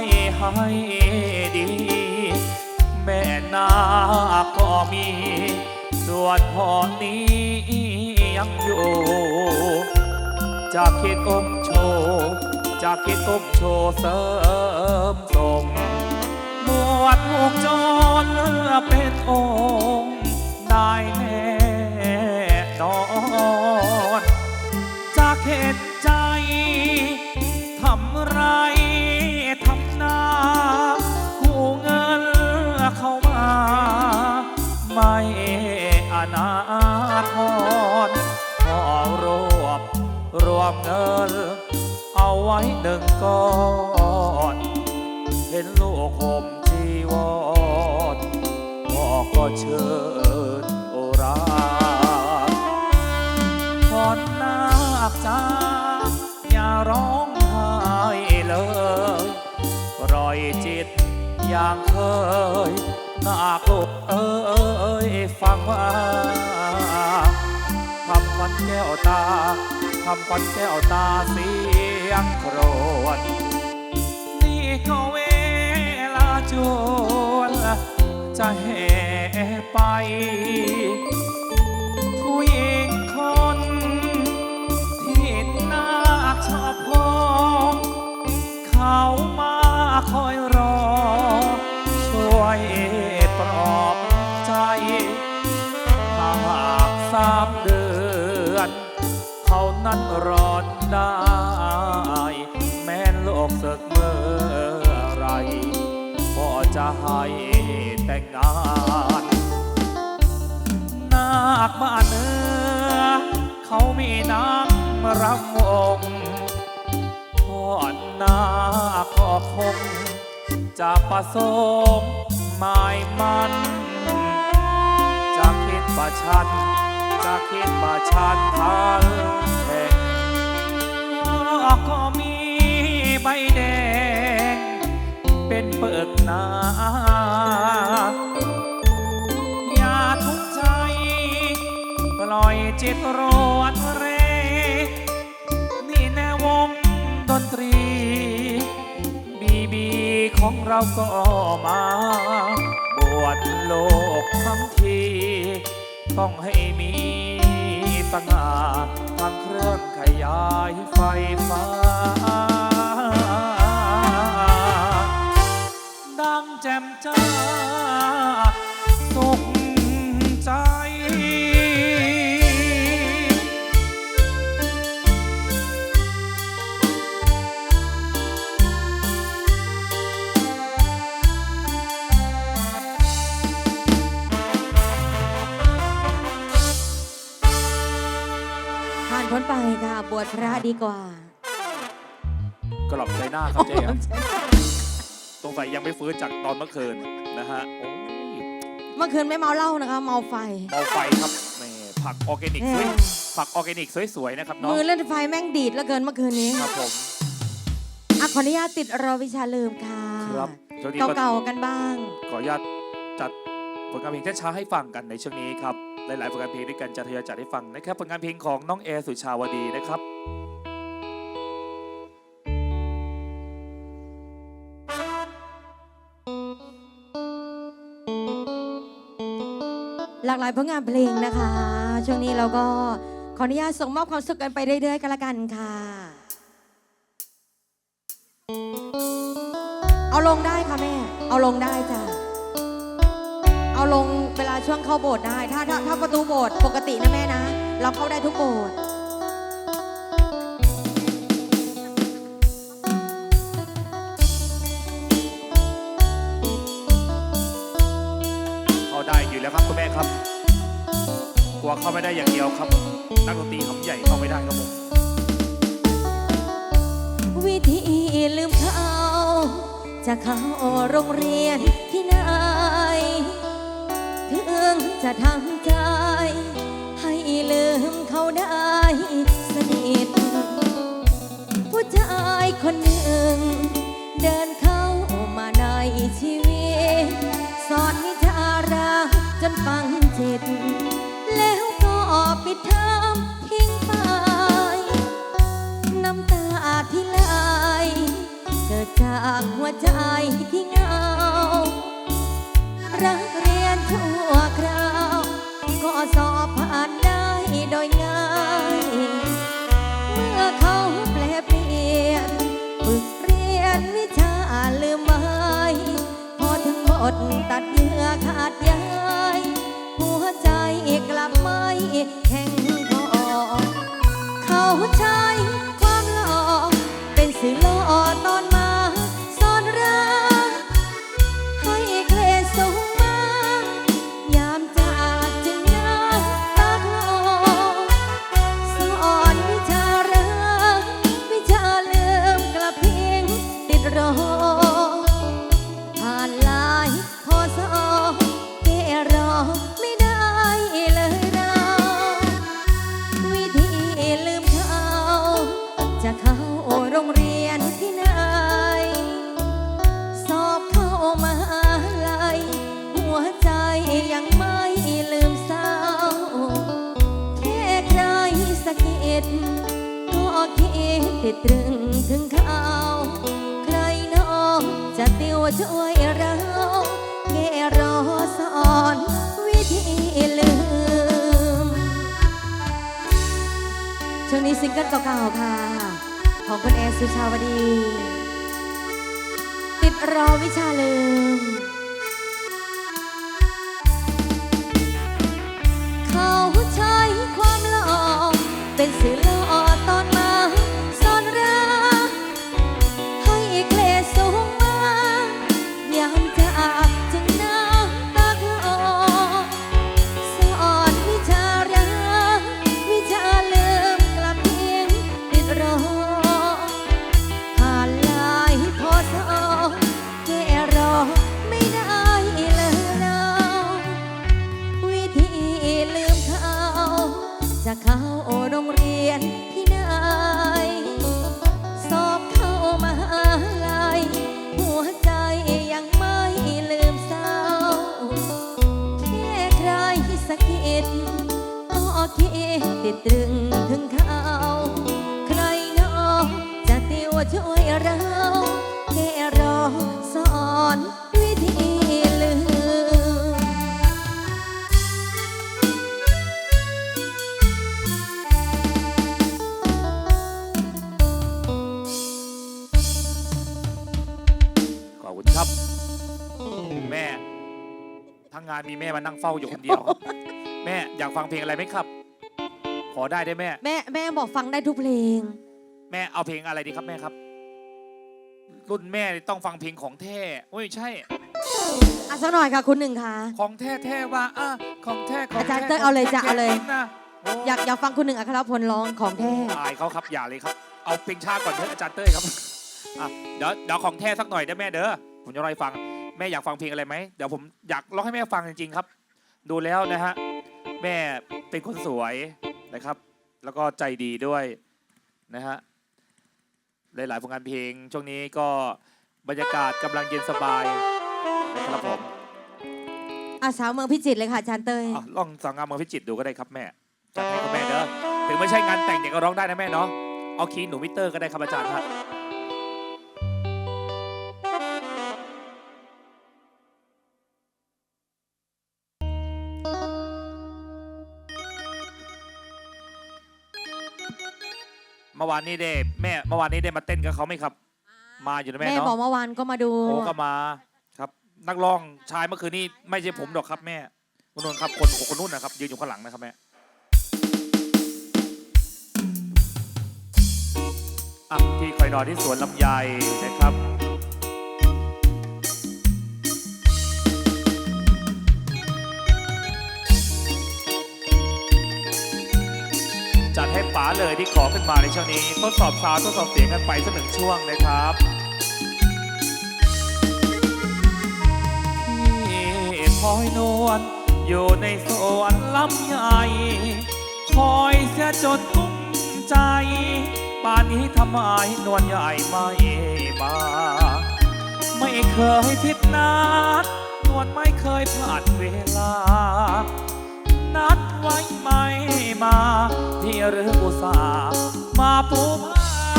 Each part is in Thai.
ใจให้ดี แม่นาคก็มี ส่วนพ่อนี้ยังอยู่ จากคิดอมโชว์จากคิดอมโชว์เสริมส่งบวชผูกจนเป็นองค์ได้แน่นอนจากเหตุ รวมเงิน เอาไว้หนึ่งก้อน เห็นลูกห่มจีวรพ่อก็เชิญโอราพรนาคจ้าอย่าร้องไห้เลยปล่อยจิตอย่างเคยนาคลูกเอ้ยฟังว่าคำควันแก้วตา คำควันแก้วตาเสียงโครวญนี่ก็เวลาจวนจะแห่ไป ผู้หญิงคนที่น่าชอบพองเขามาคอย ได้ แม้โลกเสกเมื่อไหรก็จะให้แต่งงานนาคบ้านเนื้อเขามีน้ำรำวงทอนาคก็คงจะประสมหมายมันจะคิดประชันจะคิดประชันพันแห่งก็มีใบแดง เป็นเปิกนาอย่าทุกข์ใจ ปล่อยจิตรวนเร นี่แนวงดนตรี บีบีของเราก็มา บวชโลกทั้งที ต้องให้มี สง่าทางเครื่องขยายไฟฟ้า ดังแจ่มจ้า ฟื้นจากตอนเมื่อคืนนะฮะโอ้ยเมื่อคืนไม่เมาเหล้านะคะ เมาไฟเมาไฟครับแหม่ผักออร์แกนิกสวยผักออร์แกนิกสวยๆนะครับน้องมือเล่นไฟแม่งดีดแล้วเกินเมื่อคืนนี้ครับผม อะขออนุญาตติดรอวิชาลืมค่ะครับช่วงนี้ก็เก่าๆกันบ้าง ขออนุญาตจัดผลงานเพลงช้าๆให้ฟังกันในช่วงนี้ครับหลายๆผลงานเพลงด้วยกันจะทยอยจัดให้ฟังนะครับผลงานเพลงของน้องแอร์สุชาวดีนะครับ หลากหลายผลงานเพลงนะคะ ช่วงนี้เราก็ขออนุญาตส่งมอบความสุขกันไปเรื่อยๆกันละกันค่ะ เอาลงได้ค่ะแม่ เอาลงได้จ้ะ เอาลงเวลาช่วงเข้าโบสถ์ได้ ถ้าถ้าถ้าประตูโบสถ์ปกตินะแม่นะ เราเข้าได้ทุกโบสถ์ วเข้าไม่ได้อย่างเดียวครับ นักดนตรีหำใหญ่เข้าไม่ได้ครับผมวิธีลืมเขาจะเข้าโรงเรียนที่ไหนถึงจะทำใจ ให้ลืมเขาได้สนิทผู้ชายคนหนึ่ง เดินเข้ามาในชีวิต สอนวิชารักจนฟังจิต ปิดเทอมทิ้งไป น้ำตาที่ไหลเกิดจากหัวใจที่เหงา รักเรียนชั่วคราวก็สอบผ่านได้โดยง่าย เมื่อเขาแปลเปลี่ยนฝึกเรียนวิชาลืมไม้พอถึงบทตัดเยื่อขาดยาย ลับไม่แข็งพอเขาใช้ รงเรียนที่ไหน สอบเข้ามาลัยหัวใจยังไม่ลืมเศร้า แค่ใครสะกิดก็คิดติดตรึงถึงเขาใครน้องจะติวช่วยเราแค่รอสอนวิธีลืมช่วงนี้ซิงเกิลเก่าๆค่ะ ของคุณแอสุชาวดี ติดรอวิชาลืม เขาใช้ความหล่อเป็นสื่อ สอนวิธีลืม ขอบคุณครับ แม่ ทั้งงานมีแม่มานั่งเฝ้าอยู่คนเดียวครับ แม่อยากฟังเพลงอะไรไหมครับ ขอได้ได้แม่ แม่แม่บอกฟังได้ทุกเพลง แม่เอาเพลงอะไรดีครับแม่ครับ รุ่นแม่นี่ต้องฟังเพลงของแท้โอ้ยใช่ อะสักหน่อยค่ะคุณหนึ่งค่ะ ของแท้แท้ว่าอะของแท้ของอาจารย์แท้เต้ยเอาเลยจ้ะขงแท้เอาเลยนะโอยากอยากฟังคุณหนึ่งอัครพลร้องของแท้อายเขาครับอย่าเลยครับ เอาเพลงชาติก่อนเถอะอาจารย์เต้ยครับอะเดี๋ยวเดี๋ยวของแท้สักหน่อยได้แม่เด้อผมจะรอให้ฟังแม่อยากฟังเพลงอะไรไหมเดี๋ยวผมอยากร้องให้แม่ฟังจริงๆครับ ดูแล้วนะฮะแม่เป็นคนสวยนะครับ แล้วก็ใจดีด้วยนะฮะ หลายๆผลงานเพลง ช่วงนี้ก็บรรยากาศกำลังเย็นสบายนะครับผมอาสาวเมืองพิจิตรเลยค่ะอาจารย์เต้ยอะลองสังงานเมืองพิจิตรดูก็ได้ครับแม่จัดให้คุณแม่เด้อถึงไม่ใช่งานแต่งเด็กก็ร้องได้นะแม่เนาะเอาคีย์หนูมิเตอร์ก็ได้ครับอาจารย์ครับ วานนี้ได้แม่เมื่อวานนี้ได้มาเต้นกับเขาไหมครับ มาอยู่นะแม่แม่บอกเนาะเมื่อวานก็มาดู โอ้ก็มาครับ นักร้องชายเมื่อคืนนี้ไม่ใช่ผมหรอกครับแม่คุณนุ่นครับคนคนนุ่นนะครับยืนอยู่ข้างหลังนะครับแม่อะที่คอยนอนที่สวนลำไยนะครับ ให้ป๋าเลยที่ขอขึ้นมาในช่วงนี้ทดสอบซาวทดสอบเสียงกันไปสักหนึ่งช่วงนะครับพี่คอยนวลอยู่ในสวนลำใหญ่คอยเสียจดกุ้มใจป่านนี้ทำไมนวลใหญ่ไม่มาไม่เคยผิดนัดนวลไม่เคยพลาดเวลา หรืออุตส่ามาปูม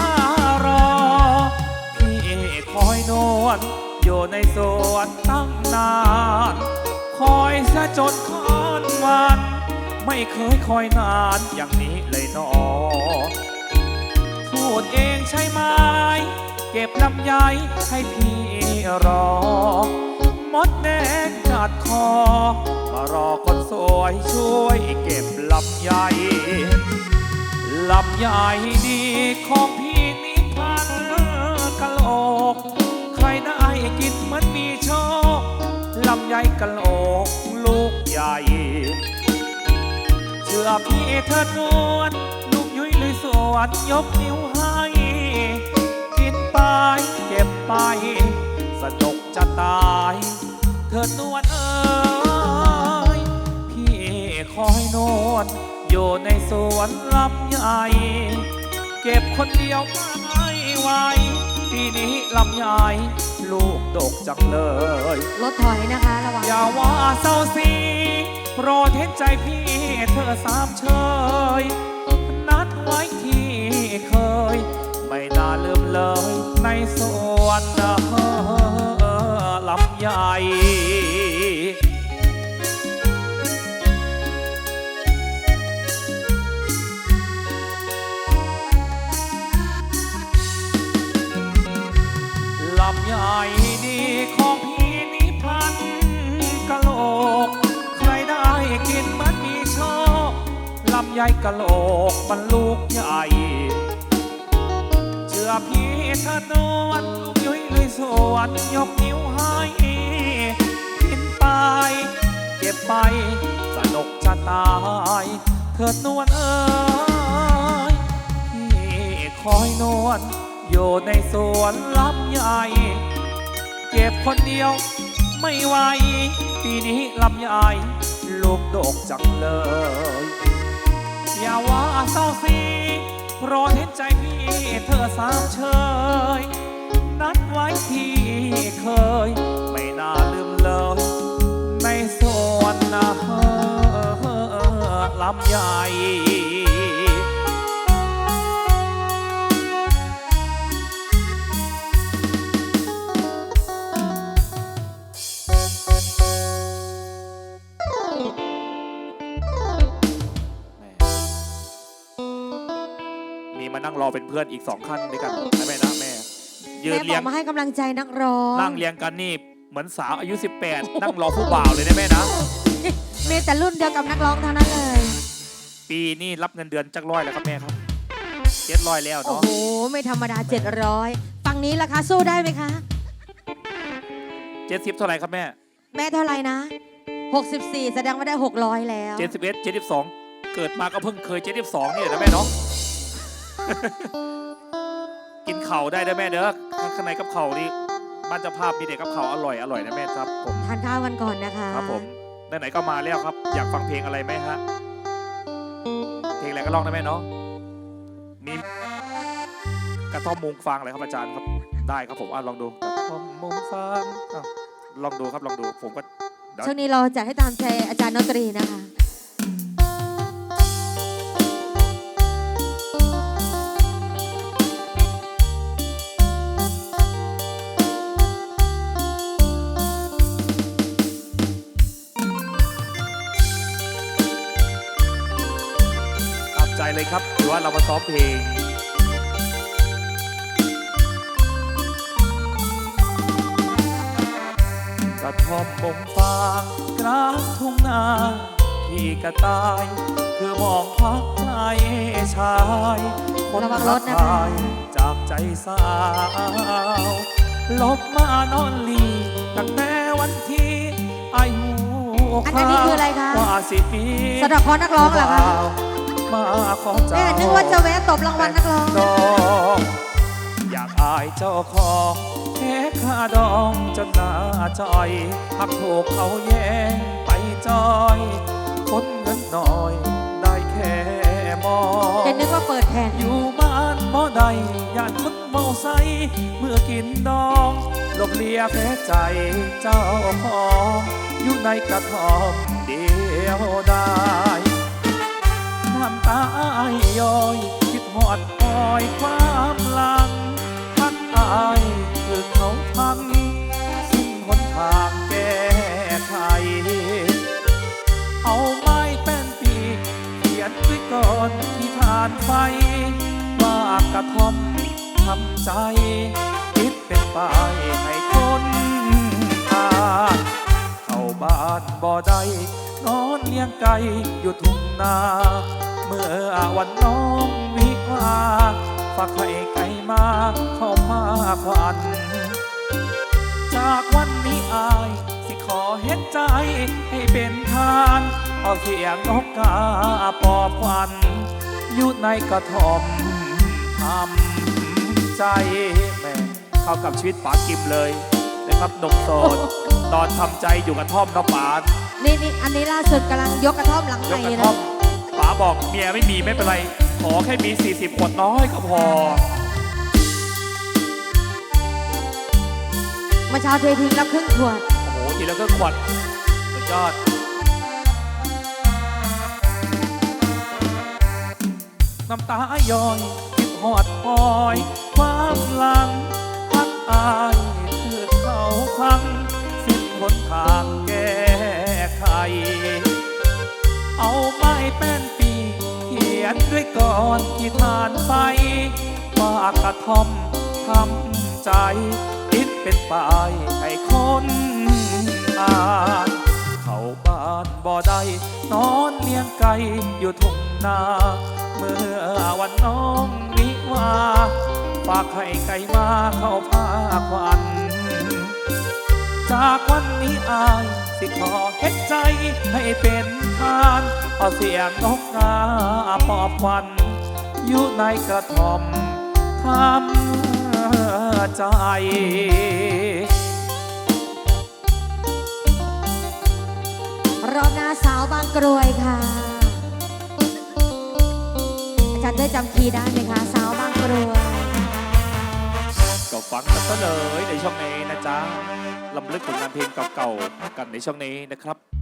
ารอ พี่คอยนวนอยู่ในสวนตั้งนาน คอยซะจนคอนวัน ไม่เคยคอยนานอย่างนี้เลยนอพูดเองใช่ไหม เก็บลำไยให้พี่รอ มดแดงกัดคอ รอคนสวยช่วยเก็บลำไยลำไยดีของพี่นิพันธ์กะโหลก ใครได้กินมันมีโชคลำไยกะโหลกลูกใหญ่ เชื่อพี่เธอนวลลูกยุ้ยเลยสวนยกนิ้วให้กินไปเก็บไปสนุกจะตาย เธอนวลเอ้ยพี่ คอยนวลอยู่ในสวนลำใหญ่เก็บคนเดียวไม่ไหวปีนี้ลำใหญ่ลูกดกจังเลย รถถอยนะคะระวังอย่าว่าเศร้าสีโปรดเห็นใจพี่เธอสามเชยนัดไว้ที่เคย ไม่น่าลืมเลยในสวนนะลำใหญ่ ใหญ่กะโหลกมันลูกใหญ่ เชื่อพี่เธอนวลลูกยุ้ยเลยสวนยกนิ้วให้กินไปเก็บไปสนุกจะตาย เถิดนวลเอ้ยพี่คอยนวลอยู่ในสวนลำใหญ่ เก็บคนเดียวไม่ไหวปีนี้ลำใหญ่ลูกดกจังเลย อย่าว่าเศร้าสีโปรดเห็นใจพี่เธอสามเชย นัดไว้ที่เคย ไม่น่าลืมเลยในสวนนะลำใหญ่ รอเป็นเพื่อนอีกสองขั้นด้วยกันนะแม่นะแม่ ยืนแม่บเรีอยกงมาให้กำลังใจนักร้องนั่งเรียงกันนี่เหมือนสาวอายุ 18 นั่งรอผู้บ่าวเลยนะแม่นะ มีแต่รุ่นเดียวกับนักร้องทั้งนั้นเลย ปีนี้รับเงินเดือนจักร้อยแล้วครับแม่ครับเจ็ดร้อยแล้วโอ้เนาะ โห ไม่ธรรมดา 700ฝั่งนี้ล่ะคะ สู้ได้ไหมคะ เจ็ดสิบเท่าไหร่ครับแม่แม่เท่าไหร่นะ 64 แสดงว่าได้ 600 แล้ว เจ็ดสิบเอ็ดเจ็ดสิบสองเกิดมาก็เพิ่งเคยเจ็ดสิบสองนี่แหละนะแม่เนาะ กินเข่าวได้นะแม่เด้อข้างในกับเข่าวนี่บ้านเจ้าภาพมีเด็กกับเข่าวอร่อยอร่อยนะแม่ครับผมทานข้าวกันก่อนนะคะครับผมไหนๆก็มาแล้วครับ อยากฟังเพลงอะไรไหมฮะเพลงอะไรก็ร้องนะแม่เนาะมีกระท่อมมุงฟางอะไรครับอาจารย์ครับ ได้ครับผมอะลองดูกระท่อมมุงฟางอะลองดูครับลองดูผมก็เดี๋ยวช่วงนี้เราจัดให้ตามใจอาจารย์ดนตรีนะคะ เลยครับหรือว่าเรามาซ้อมเพลงกระท่อมบงฟางกลางทุ่งนาที่กระต่าย คือมองพักใจชายคนระวังรรัถกนะคะทายจากใจสาวลบมานอนลีตั้งแต่วันที่อายุอันนี้คืออะไรคะว่าสิปีสะดอกเคราะห์นักร้องเหรอคะ มาขอเจ้าแม่นึกว่าจะแวะตบรางวัลนักร้องดองอยากอายเจ้าของแค่ค่าดองจนหน้าจอยหักถูกเขาแย่งไปจอยคนเงินน้อยได้แค่มองจะนึกว่าเปิดแผ่นอยู่บ้านบ่ใดย่านคนเมาใสเมื่อกินดองหลบเลียแพ้ใจเจ้าของอยู่ในกระท่อมเดียวได้ามตาอายย้อย คิดหอดปล่อยความหลังพักอายคือเขาพัง สิ้นหนทางแก้ไข เอาไม้แป้นปีเขียนไว้ก่อนที่ผ่านไฟว่ากระท่อมทำใจ คิดเป็นไปให้คนตาเข้าบ้านบ่ได้นอนเลี้ยงไก่อยู่ทุ่งนา เมื่อวันน้องวิวาฝากไข่ไก่มาเข้ามาควันจากวันนี้อาย สิขอเห็นใจให้เป็นทานเอาเสียงนกกาปอบควันอยู่ในกระท่อมทำใจแหม่เข้ากับชีวิตป๋ากิมเลยนะครับหนมโสดนอนทำใจอยู่กระท่อมนอกป่านี่นี่อันนี้ล่าสุดกำลังยกกระท่อมหลังยใหกม่กระนะท่อมป๋า บอกเมียไม่มีไม่เป็นไร ขอแค่มี 40 ขวดน้อยก็พอ เมาเช้าเททิ้งแล้วครึ่งขวด โอ้โหทีละก็ขวดสุดยอด น้ำตาย้อยคิดหอดพอยความหลังพักอายคือเขาพังสิ้นหนทางแก้ไขเอาไม้แป้นปีเขี ยนด้วยก่อนที่ทานไฟว่ากระทอมทำใจคิดเป็นปายให้คนอ่านเข้าบ้านบ่ได้นอนเลี้ยงไก่อยู่ทุ่งนา เมื่อวันน้องวิวาฝากให้ไก่มาเข้าพาควันจากวันนี้อายสิขอเฮ็ดใจให้เป็นทาน เอาเสียงนกกาปอบควันอยู่ในกระท่อมทำใจรอบหน้าสาวบางกรวยค่ะ อาจารย์เต้ยจำคีย์ได้ไหมคะ สาวบางกรวย ก็ฟังกันซะเลยในช่วงนี้นะจ๊ะลำลึกผลงานเพลงเก่าๆกันในช่วงนี้นะครับ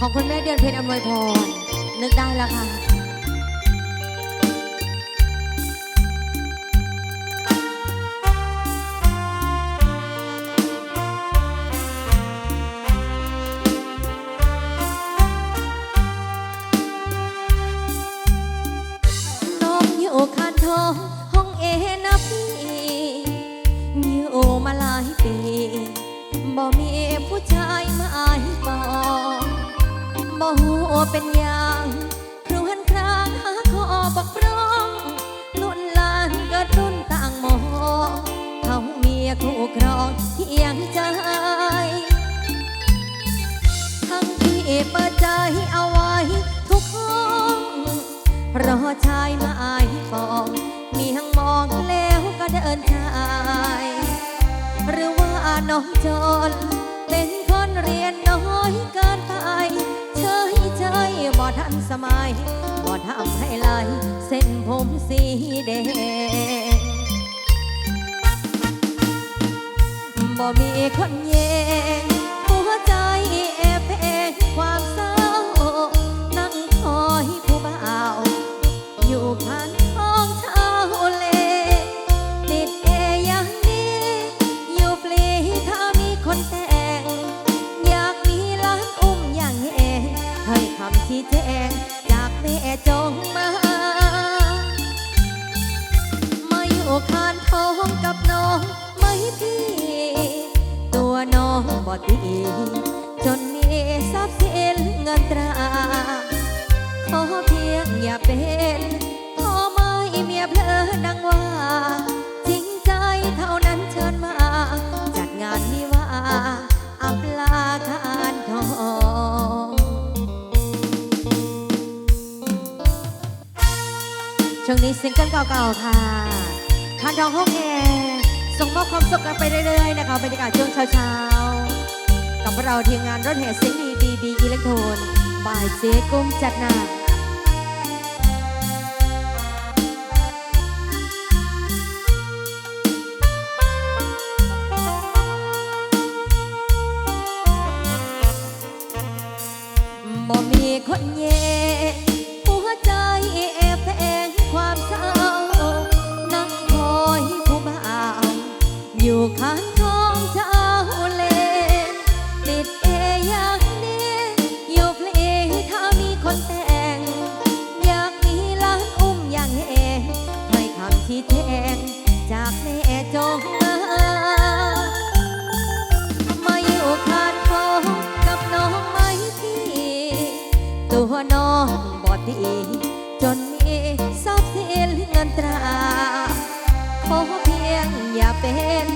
ของคุณแม่เดือนเพ็ญอำนวยพรนึกได้แล้วค่ะ บ่หูเป็นอย่างครวนครางหาขอบักร้องนุ่นลานเกิดรุ่นต่างมอเขาเมียคู่ครองเคียงใจ ทั้งที่เปิดใจเอาไว้ทุกห้องรอชายมาอายปองมีหังมองแล้วก็เดินชายหรือว่าน้องจนเป็นคนเรียนน้อยเกินไป สมัยบ่ทำให้ไหลเส้นผมสีแดงบ่มีคนเยงหัวใจแอบแพงความเศร้า ช่วงนี้ซิงเกิลเก่าๆค่ะคานทองห้องแอร์ส่งมอบความสุขกันไปเรื่อยๆนะคะบรรยากาศช่วงเช้าๆ กับเราทีมงานรถแห่เสียงดีดีบีอิเล็กโทนบ่ายเจ๊กุ้มจัดหนัก ที่แจงจากแม่จงมามาอยู่คานทองกับน้องไหมพี่ ตัวน้องบอดีจนมีทรัพย์สินเงินตรา ขอเพียงอย่าเป็น